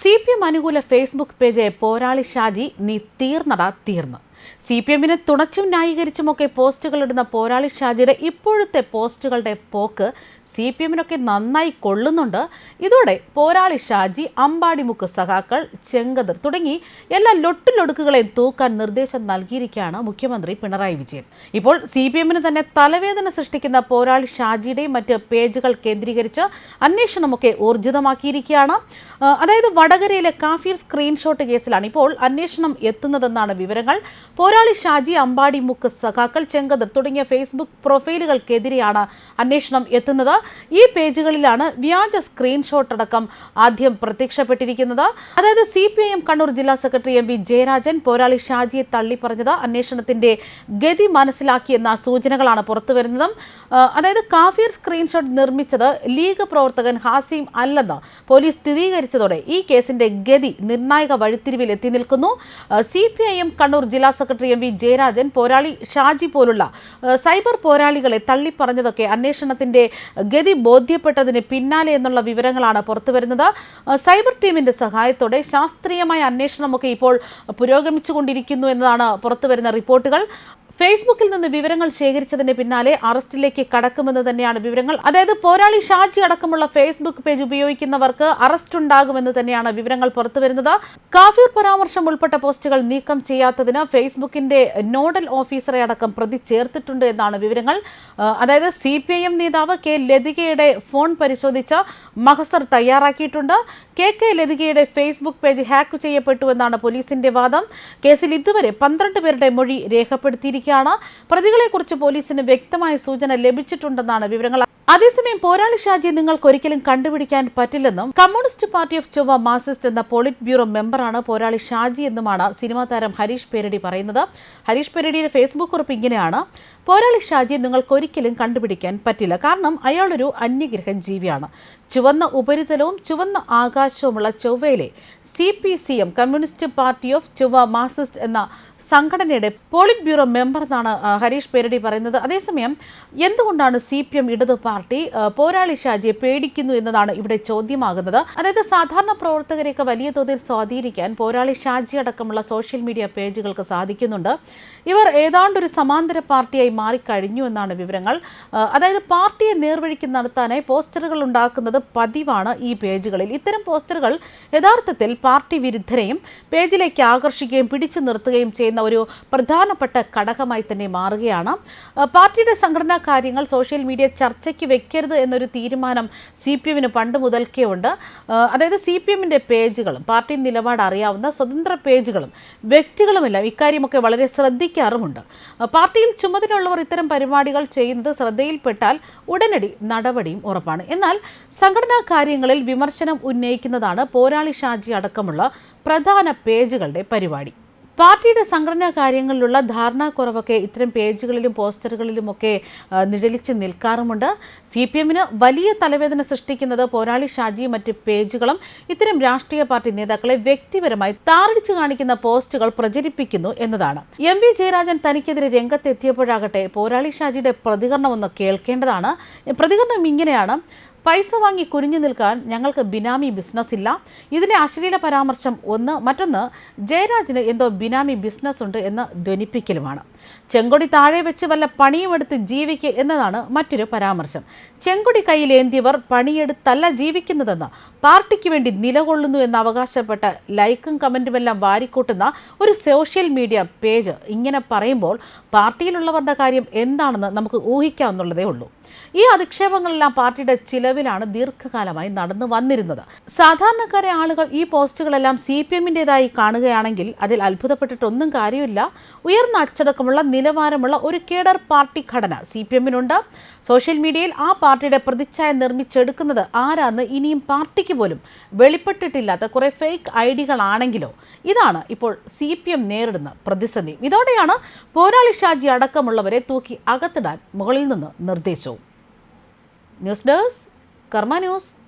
C P M അനുകൂല Facebook page Porali Shaji നീ തീർന്നടാ തീർന്ന്. സി പി എമ്മിനെ തുണച്ചും ന്യായീകരിച്ചുമൊക്കെ പോസ്റ്റുകളിടുന്ന പോരാളി ഷാജിയുടെ ഇപ്പോഴത്തെ പോസ്റ്റുകളുടെ പോക്ക് സി പി എമ്മിനൊക്കെ നന്നായി കൊള്ളുന്നുണ്ട്. ഇതോടെ പോരാളി ഷാജി അമ്പാടിമുക്ക് സഖാക്കൾ ചെങ്കതിർ തുടങ്ങി എല്ലാ ലൊട്ടിലൊടുക്കുകളെയും തൂക്കാൻ നിർദ്ദേശം നൽകിയിരിക്കുകയാണ് മുഖ്യമന്ത്രി പിണറായി വിജയൻ. ഇപ്പോൾ സി പി എമ്മിന് തന്നെ തലവേദന സൃഷ്ടിക്കുന്ന പോരാളി ഷാജിയുടെയും മറ്റ് പേജുകൾ കേന്ദ്രീകരിച്ച് അന്വേഷണമൊക്കെ ഊർജിതമാക്കിയിരിക്കുകയാണ്. അതായത് വടകരയിലെ കാഫീർ സ്ക്രീൻഷോട്ട് കേസിലാണ് ഇപ്പോൾ അന്വേഷണം എത്തുന്നതെന്നാണ് വിവരങ്ങൾ. പോരാളി ഷാജി അമ്പാടി മുക്ക് സഖാക്കൾ ചെങ്കദർ തുടങ്ങിയ ഫേസ്ബുക്ക് പ്രൊഫൈലുകൾക്കെതിരെയാണ് അന്വേഷണം എത്തുന്നത്. ഈ പേജുകളിലാണ് വ്യാജ സ്ക്രീൻഷോട്ട് അടക്കം ആദ്യം പ്രത്യക്ഷപ്പെട്ടിരിക്കുന്നത്. അതായത് C P I M Kannur ജില്ലാ സെക്രട്ടറി എം വി ജയരാജൻ പോരാളി ഷാജിയെ തള്ളിപ്പറഞ്ഞത് അന്വേഷണത്തിന്റെ ഗതി മനസ്സിലാക്കിയെന്ന സൂചനകളാണ് പുറത്തുവരുന്നത്. അതായത് കാഫിർ സ്ക്രീൻഷോട്ട് നിർമ്മിച്ചത് ലീഗ് പ്രവർത്തകൻ ഹാസിം അല്ലെന്ന് പോലീസ് സ്ഥിരീകരിച്ചതോടെ ഈ കേസിന്റെ ഗതി നിർണായക വഴിത്തിരിവിൽ എത്തി നിൽക്കുന്നു. സി കണ്ണൂർ ജില്ലാ സെക്രട്ടറി എം വി ജയരാജൻ പോരാളി ഷാജി പോലുള്ള സൈബർ പോരാളികളെ തള്ളിപ്പറഞ്ഞതൊക്കെ അന്വേഷണത്തിന്റെ ഗതി ബോധ്യപ്പെട്ടതിന് പിന്നാലെ എന്നുള്ള വിവരങ്ങളാണ് പുറത്തുവരുന്നത്. സൈബർ ടീമിന്റെ സഹായത്തോടെ ശാസ്ത്രീയമായ അന്വേഷണമൊക്കെ ഇപ്പോൾ പുരോഗമിച്ചുകൊണ്ടിരിക്കുന്നു എന്നതാണ് പുറത്തുവരുന്ന റിപ്പോർട്ടുകൾ. ഫേസ്ബുക്കിൽ നിന്ന് വിവരങ്ങൾ ശേഖരിച്ചതിന് പിന്നാലെ അറസ്റ്റിലേക്ക് കടക്കുമെന്ന് തന്നെയാണ് വിവരങ്ങൾ. അതായത് പോരാളി ഷാജി അടക്കമുള്ള ഫേസ്ബുക്ക് പേജ് ഉപയോഗിക്കുന്നവർക്ക് അറസ്റ്റ് ഉണ്ടാകുമെന്ന് തന്നെയാണ് വിവരങ്ങൾ പുറത്തുവരുന്നത്. കാഫീർ പരാമർശം ഉൾപ്പെട്ട പോസ്റ്റുകൾ നീക്കം ചെയ്യാത്തതിന് ഫേസ്ബുക്കിന്റെ നോഡൽ ഓഫീസറെ അടക്കം പ്രതി ചേർത്തിട്ടുണ്ട് എന്നാണ് വിവരങ്ങൾ. അതായത് സി പി ഐ എം നേതാവ് കെ ലതികയുടെ ഫോൺ പരിശോധിച്ച മഹസർ തയ്യാറാക്കിയിട്ടുണ്ട്. കെ കെ ലതികയുടെ ഫേസ്ബുക്ക് പേജ് ഹാക്ക് ചെയ്യപ്പെട്ടുവെന്നാണ് പോലീസിന്റെ വാദം. കേസിൽ ഇതുവരെ പന്ത്രണ്ട് പേരുടെ മൊഴി രേഖപ്പെടുത്തിയിരിക്കുകയാണ് പ്രതികളെക്കുറിച്ച് പോലീസിന് വ്യക്തമായ സൂചന ലഭിച്ചിട്ടുണ്ടെന്നാണ് വിവരങ്ങൾ. അതേസമയം പോരാളി ഷാജിയെ നിങ്ങൾക്ക് ഒരിക്കലും കണ്ടുപിടിക്കാൻ പറ്റില്ലെന്നും കമ്മ്യൂണിസ്റ്റ് പാർട്ടി ഓഫ് ചൊവ്വ മാർസിസ്റ്റ് എന്ന പോളിറ്റ് ബ്യൂറോ മെമ്പറാണ് പോരാളി ഷാജി എന്നുമാണ് സിനിമാ താരം ഹരീഷ് പേരടി പറയുന്നത്. ഹരീഷ് പേരടിയുടെ ഫേസ്ബുക്ക് കുറിപ്പ് ഇങ്ങനെയാണ്. പോരാളി ഷാജിയെ നിങ്ങൾക്ക് ഒരിക്കലും കണ്ടുപിടിക്കാൻ പറ്റില്ല. കാരണം അയാളൊരു അന്യഗ്രഹ ജീവിയാണ്. ചുവന്ന ഉപരിതലവും ചുവന്ന ആകാശവുമുള്ള ചൊവ്വയിലെ C P C M communist party of ചൊവ്വ മാർസിസ്റ്റ് എന്ന സംഘടനയുടെ പോളിറ്റ് ബ്യൂറോ മെമ്പർ എന്നാണ് ഹരീഷ് പേരടി പറയുന്നത്. അതേസമയം എന്തുകൊണ്ടാണ് സി പി എം ഇടതു പാർട്ടി പോരാളി ഷാജിയെ പേടിക്കുന്നു എന്നതാണ് ഇവിടെ ചോദ്യമാകുന്നത്. അതായത് സാധാരണ പ്രവർത്തകരെയൊക്കെ വലിയ തോതിൽ സ്വാധീനിക്കാൻ പോരാളി ഷാജി അടക്കമുള്ള സോഷ്യൽ മീഡിയ പേജുകൾക്ക് സാധിക്കുന്നുണ്ട്. ഇവർ ഏതാണ്ട് ഒരു സമാന്തര പാർട്ടിയായി മാറിക്കഴിഞ്ഞു എന്നാണ് വിവരങ്ങൾ. അതായത് പാർട്ടിയെ നേർവഴിക്ക് നടത്താനായി പോസ്റ്ററുകൾ ഉണ്ടാക്കുന്നത് പതിവാണ് ഈ പേജുകളിൽ. ഇത്തരം പോസ്റ്ററുകൾ യഥാർത്ഥത്തിൽ പാർട്ടി വിരുദ്ധരെയും പേജിലേക്ക് ആകർഷിക്കുകയും പിടിച്ചു നിർത്തുകയും ചെയ്യുന്ന ഒരു പ്രധാനപ്പെട്ട ഘടകമായി തന്നെ മാറുകയാണ്. പാർട്ടിയുടെ സംഘടനാ കാര്യങ്ങൾ സോഷ്യൽ മീഡിയ ചർച്ചയ്ക്ക് വെക്കരുത് എന്നൊരു തീരുമാനം സി പി എമ്മിന് പണ്ട് മുതൽക്കേ ഉണ്ട് അതായത് സി പി എമ്മിന്റെ പേജുകളും പാർട്ടി നിലപാട് അറിയാവുന്ന സ്വതന്ത്ര പേജുകളും വ്യക്തികളുമെല്ലാം ഇക്കാര്യമൊക്കെ വളരെ ശ്രദ്ധിക്കാറുമുണ്ട്. പാർട്ടിയിൽ ചുമതലയുള്ളവർ ഇത്തരം പരിപാടികൾ ചെയ്യുന്നത് ശ്രദ്ധയിൽപ്പെട്ടാൽ ഉടനടി നടപടിയും ഉറപ്പാണ്. എന്നാൽ സംഘടനാ കാര്യങ്ങളിൽ വിമർശനം ഉന്നയിക്കുന്നതാണ് പോരാളി ഷാജി അടക്കമുള്ള പ്രധാന പേജുകളുടെ പരിപാടി. പാർട്ടിയുടെ സംഘടനാ കാര്യങ്ങളിലുള്ള ധാരണാക്കുറവൊക്കെ ഇത്തരം പേജുകളിലും പോസ്റ്ററുകളിലുമൊക്കെ നിഴലിച്ച് നിൽക്കാറുമുണ്ട്. സി പി എമ്മിന് വലിയ തലവേദന സൃഷ്ടിക്കുന്നത് പോരാളി ഷാജിയും മറ്റ് പേജുകളും ഇത്തരം രാഷ്ട്രീയ പാർട്ടി നേതാക്കളെ വ്യക്തിപരമായി താറടിച്ചു കാണിക്കുന്ന പോസ്റ്റുകൾ പ്രചരിപ്പിക്കുന്നു എന്നതാണ്. എം വി ജയരാജൻ തനിക്കെതിരെ രംഗത്തെത്തിയപ്പോഴാകട്ടെ പോരാളി ഷാജിയുടെ പ്രതികരണം ഒന്ന് കേൾക്കേണ്ടതാണ്. പ്രതികരണം ഇങ്ങനെയാണ്. പൈസ വാങ്ങി കുനിഞ്ഞു നിൽക്കാൻ ഞങ്ങൾക്ക് ബിനാമി ബിസിനസ് ഇല്ല. ഇതിലെ അശ്ലീല പരാമർശം ഒന്ന് മറ്റൊന്ന് ജയരാജിന് എന്തോ ബിനാമി ബിസിനസ് ഉണ്ട് എന്ന് ധ്വനിപ്പിക്കലുമാണ്. ചെങ്കൊടി താഴെ വെച്ച് വല്ല പണിയുമെടുത്ത് ജീവിക്കുക എന്നതാണ് മറ്റൊരു പരാമർശം. ചെങ്കൊടി കയ്യിലേന്തിയവർ പണിയെടുത്തല്ല ജീവിക്കുന്നതെന്ന് പാർട്ടിക്ക് വേണ്ടി നിലകൊള്ളുന്നു എന്ന് അവകാശപ്പെട്ട ലൈക്കും കമന്റുമെല്ലാം വാരിക്കൂട്ടുന്ന ഒരു സോഷ്യൽ മീഡിയ പേജ് ഇങ്ങനെ പറയുമ്പോൾ പാർട്ടിയിലുള്ളവരുടെ കാര്യം എന്താണെന്ന് നമുക്ക് ഊഹിക്കാവുന്നുള്ളതേ ഉള്ളൂ. ഈ അധിക്ഷേപങ്ങളെല്ലാം പാർട്ടിയുടെ ചിലവിലാണ് ദീർഘകാലമായി നടന്നു വന്നിരുന്നത്. സാധാരണക്കാരെ ആളുകൾ ഈ പോസ്റ്റുകളെല്ലാം സി പി എമ്മിന്റെതായി കാണുകയാണെങ്കിൽ അതിൽ അത്ഭുതപ്പെട്ടിട്ടൊന്നും കാര്യമില്ല. ഉയർന്ന അച്ചടക്കമുള്ള നിലവാരമുള്ള ഒരു കേഡർ പാർട്ടി ഘടന സി പി എമ്മിനുണ്ട്. സോഷ്യൽ മീഡിയയിൽ ആ പാർട്ടിയുടെ പ്രതിച്ഛായ നിർമ്മിച്ചെടുക്കുന്നത് ആരാന്ന് ഇനിയും പാർട്ടിക്ക് പോലും വെളിപ്പെട്ടിട്ടില്ലാത്ത കുറേ ഫേക്ക് ഐഡികളാണെങ്കിലോ? ഇതാണ് ഇപ്പോൾ സി പി എം നേരിടുന്ന പ്രതിസന്ധി. ഇതോടെയാണ് പോരാളി ഷാജി അടക്കമുള്ളവരെ തൂക്കി അകത്തിടാൻ മുകളിൽ നിന്ന് നിർദ്ദേശവും. News desk Karma news.